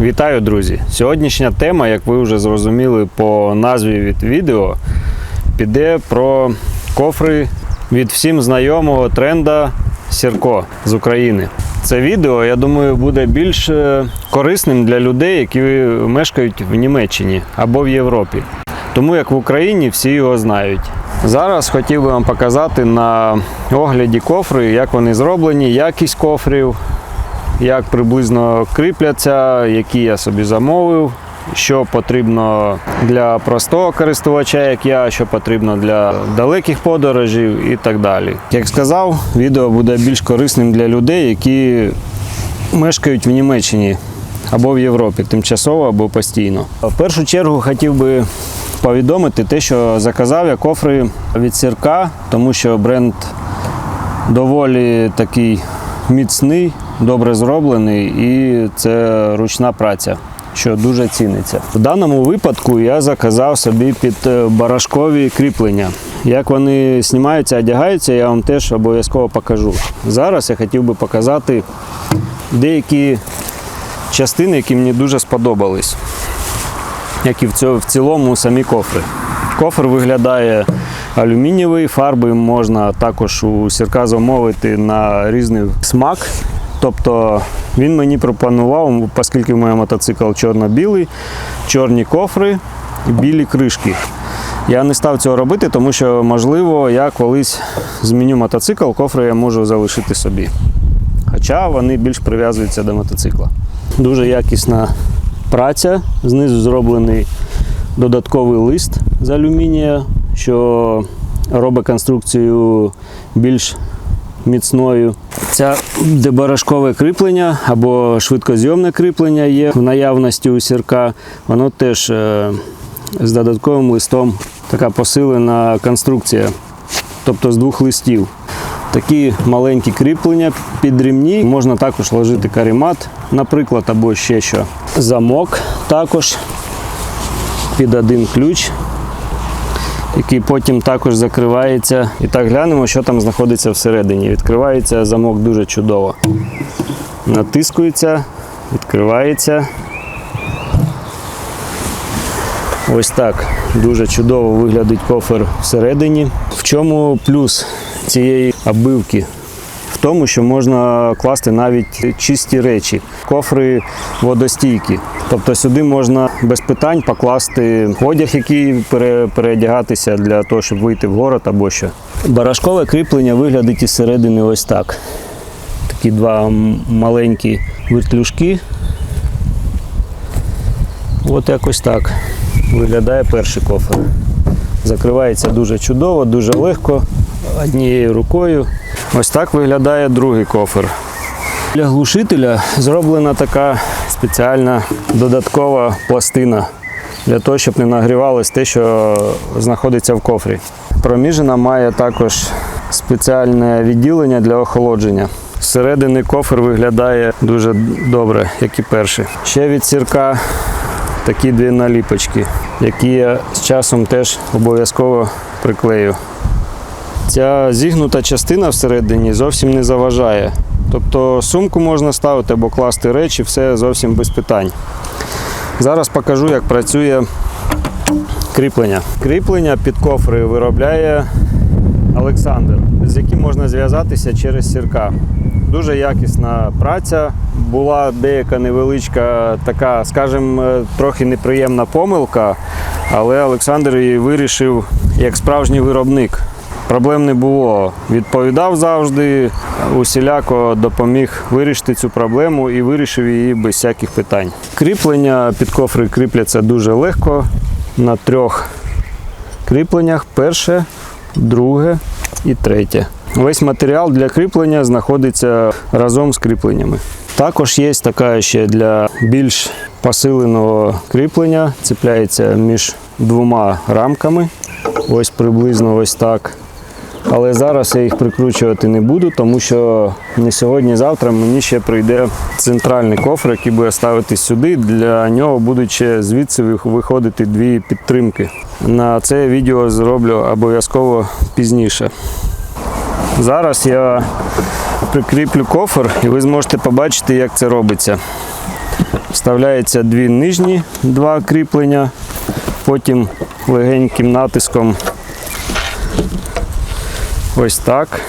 Вітаю, друзі! Сьогоднішня тема, як ви вже зрозуміли по назві від відео, піде про кофри від всім знайомого тренда Сірко з України. Це відео, я думаю, буде більш е, корисним для людей, які мешкають в Німеччині або в Європі. Тому як в Україні всі його знають. Зараз хотів би вам показати на огляді кофри, як вони зроблені, якість кофрів, як приблизно кріпляться, які я собі замовив, що потрібно для простого користувача, як я, що потрібно для далеких подорожей і так далі. Як сказав, відео буде більш корисним для людей, які мешкають в Німеччині або в Європі, тимчасово або постійно. В першу чергу хотів би повідомити те, що заказав я кофри від сірка, тому що бренд доволі такий міцний, добре зроблений і це ручна праця, що дуже ціниться. В даному випадку я заказав собі під е, барашкові кріплення. Як вони знімаються, одягаються, я вам теж обов'язково покажу. Зараз я хотів би показати деякі частини, які мені дуже сподобались, як і в цілому самі кофри. Кофр виглядає алюмінієвий, фарби можна також у сірка замовити на різний смак. Тобто він мені пропонував, оскільки в мене мотоцикл чорно-білий, чорні кофри білі кришки. Я не став цього робити, тому що, можливо, я колись зміню мотоцикл, кофри я можу залишити собі. Хоча вони більш прив'язуються до мотоцикла. Дуже якісна праця. Знизу зроблений додатковий лист з алюмінія, що робить конструкцію більш міцною. Це дебарашкове кріплення або швидкозйомне кріплення є в наявності у сірка. Воно теж е, з додатковим листом така посилена конструкція, тобто з двох листів. Такі маленькі кріплення під ремні. Можна також ложити каремат, наприклад, або ще що. Замок також під один ключ, який потім також закривається. І так глянемо, що там знаходиться всередині. Відкривається замок дуже чудово. Натискується, відкривається. Ось так дуже чудово виглядить кофер всередині. В чому плюс цієї оббивки? Тому, що можна класти навіть чисті речі, кофри водостійкі. Тобто сюди можна без питань покласти одяг, який переодягатися для того, щоб вийти в город або що. Барашкове кріплення виглядить із середини ось так. Такі два маленькі вертлюжки. От якось так виглядає перший кофер. Закривається дуже чудово, дуже легко, однією рукою. Ось так виглядає другий кофер. Для глушителя зроблена така спеціальна додаткова пластина для того, щоб не нагрівалось те, що знаходиться в кофрі. Проміжина має також спеціальне відділення для охолодження. Зсередини кофр виглядає дуже добре, як і перший. Ще від сірка такі дві наліпочки, які я з часом теж обов'язково приклею. Ця зігнута частина всередині зовсім не заважає. Тобто сумку можна ставити або класти речі, все зовсім без питань. Зараз покажу, як працює кріплення. Кріплення під кофри виробляє Олександр, з яким можна зв'язатися через сірка. Дуже якісна праця. Була деяка невеличка така, скажімо, е, трохи неприємна помилка, але Олександр її вирішив як справжній виробник. Проблем не було. Відповідав завжди, усіляко допоміг вирішити цю проблему і вирішив її без всяких питань. Кріплення під кофри кріпляться дуже легко на трьох кріпленнях: перше, друге і третє. Весь матеріал для кріплення знаходиться разом з кріпленнями. Також є така ще для більш посиленого кріплення, цепляється між двома рамками. Ось приблизно ось так. Але зараз я їх прикручувати не буду, тому що не сьогодні-завтра мені ще прийде центральний кофр, який буде ставити сюди. Для нього будуть ще звідси виходити дві підтримки. На це відео зроблю обов'язково пізніше. Зараз я прикріплю кофр і ви зможете побачити, як це робиться. Вставляється дві нижні два кріплення, потім легеньким натиском ось так.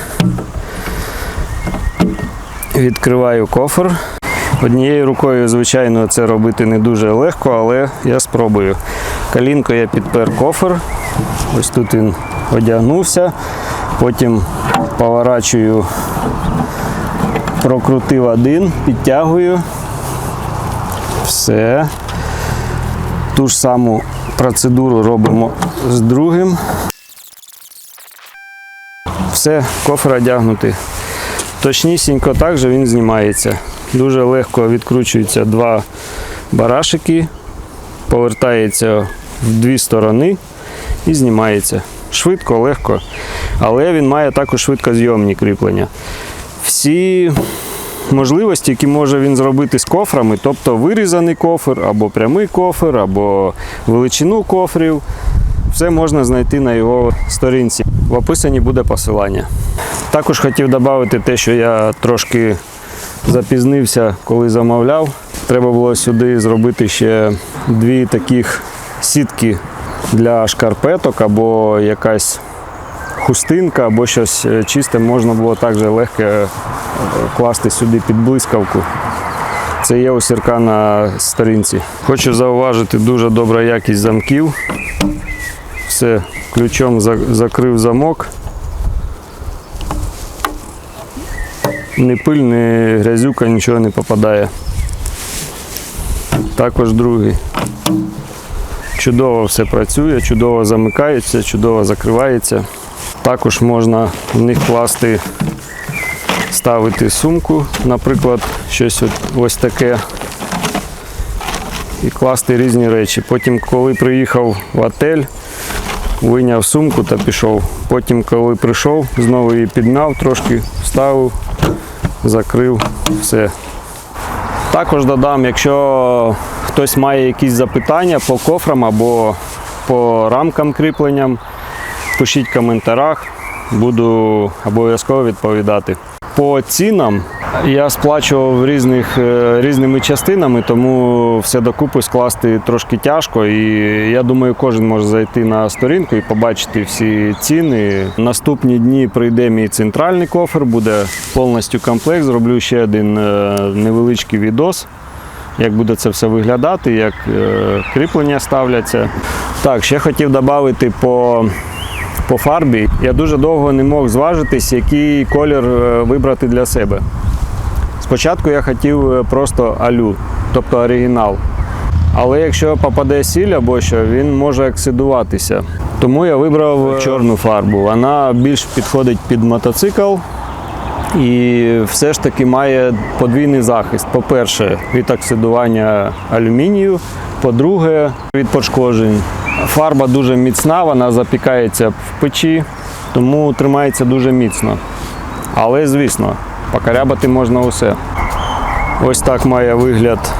Відкриваю кофр. Однією рукою, звичайно, це робити не дуже легко, але я спробую. Калінкою я підпер кофр. Ось тут він одягнувся. Потім поворачую, прокрутив один, підтягую. Все. Ту ж саму процедуру робимо з другим. Все, кофр одягнутий. Точнісінько так же він знімається. Дуже легко відкручуються два барашики, повертається в дві сторони і знімається. Швидко, легко. Але він має також швидкозйомні кріплення. Всі можливості, які може він зробити з кофрами, тобто вирізаний кофр, або прямий кофр, або величину кофрів, все можна знайти на його сторінці. В описанні буде посилання. Також хотів додати те, що я трошки запізнився, коли замовляв. Треба було сюди зробити ще дві таких сітки для шкарпеток або якась хустинка, або щось чисте можна було також легко е, класти сюди під блискавку. Це є у сірка на сторінці. Хочу зауважити дуже добра якість замків. Все, ключом за- закрив замок. Ні пиль, ні грязюка, нічого не попадає. Також другий. Чудово все працює, чудово замикається, чудово закривається. Також можна в них класти, ставити сумку, наприклад, щось ось таке. І класти різні речі. Потім, коли приїхав в отель, вийняв сумку та пішов. Потім, коли прийшов, знову її підмяв трошки, вставив, закрив, все. Також додам, якщо хтось має якісь запитання по кофрам або по рамкам кріпленням, пишіть в коментарях, буду обов'язково відповідати. По цінам я сплачував різних, е, різними частинами, тому все докупи скласти трошки тяжко. І я думаю, кожен може зайти на сторінку і побачити всі ціни. Наступні дні прийде мій центральний кофр, буде повністю комплект. Зроблю ще один е, невеличкий відос, як буде це все виглядати, як е, кріплення ставляться. Так, ще хотів додати по по фарбі. Я дуже довго не мог зважитись, який колір вибрати для себе. Спочатку я хотів е, просто алю, тобто оригінал. Але якщо попаде сіль або що, він може оксидуватися. Тому я вибрав е, чорну фарбу. Вона більш підходить під мотоцикл і все ж таки має подвійний захист. По-перше, від оксидування алюмінію, по-друге, від пошкоджень. Фарба дуже міцна, вона запікається в печі, тому тримається дуже міцно. Але, звісно, покарябати можна усе. Ось так має вигляд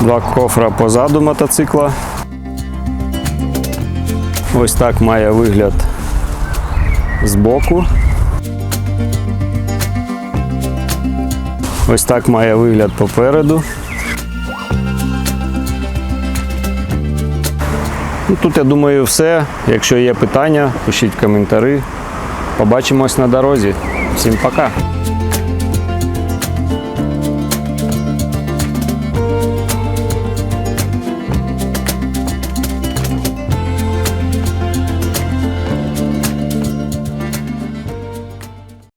два кофра позаду мотоцикла. Ось так має вигляд збоку. Ось так має вигляд попереду. Ну, тут я думаю все. Якщо є питання, пишіть коментарі. Побачимось на дорозі. Всім пока!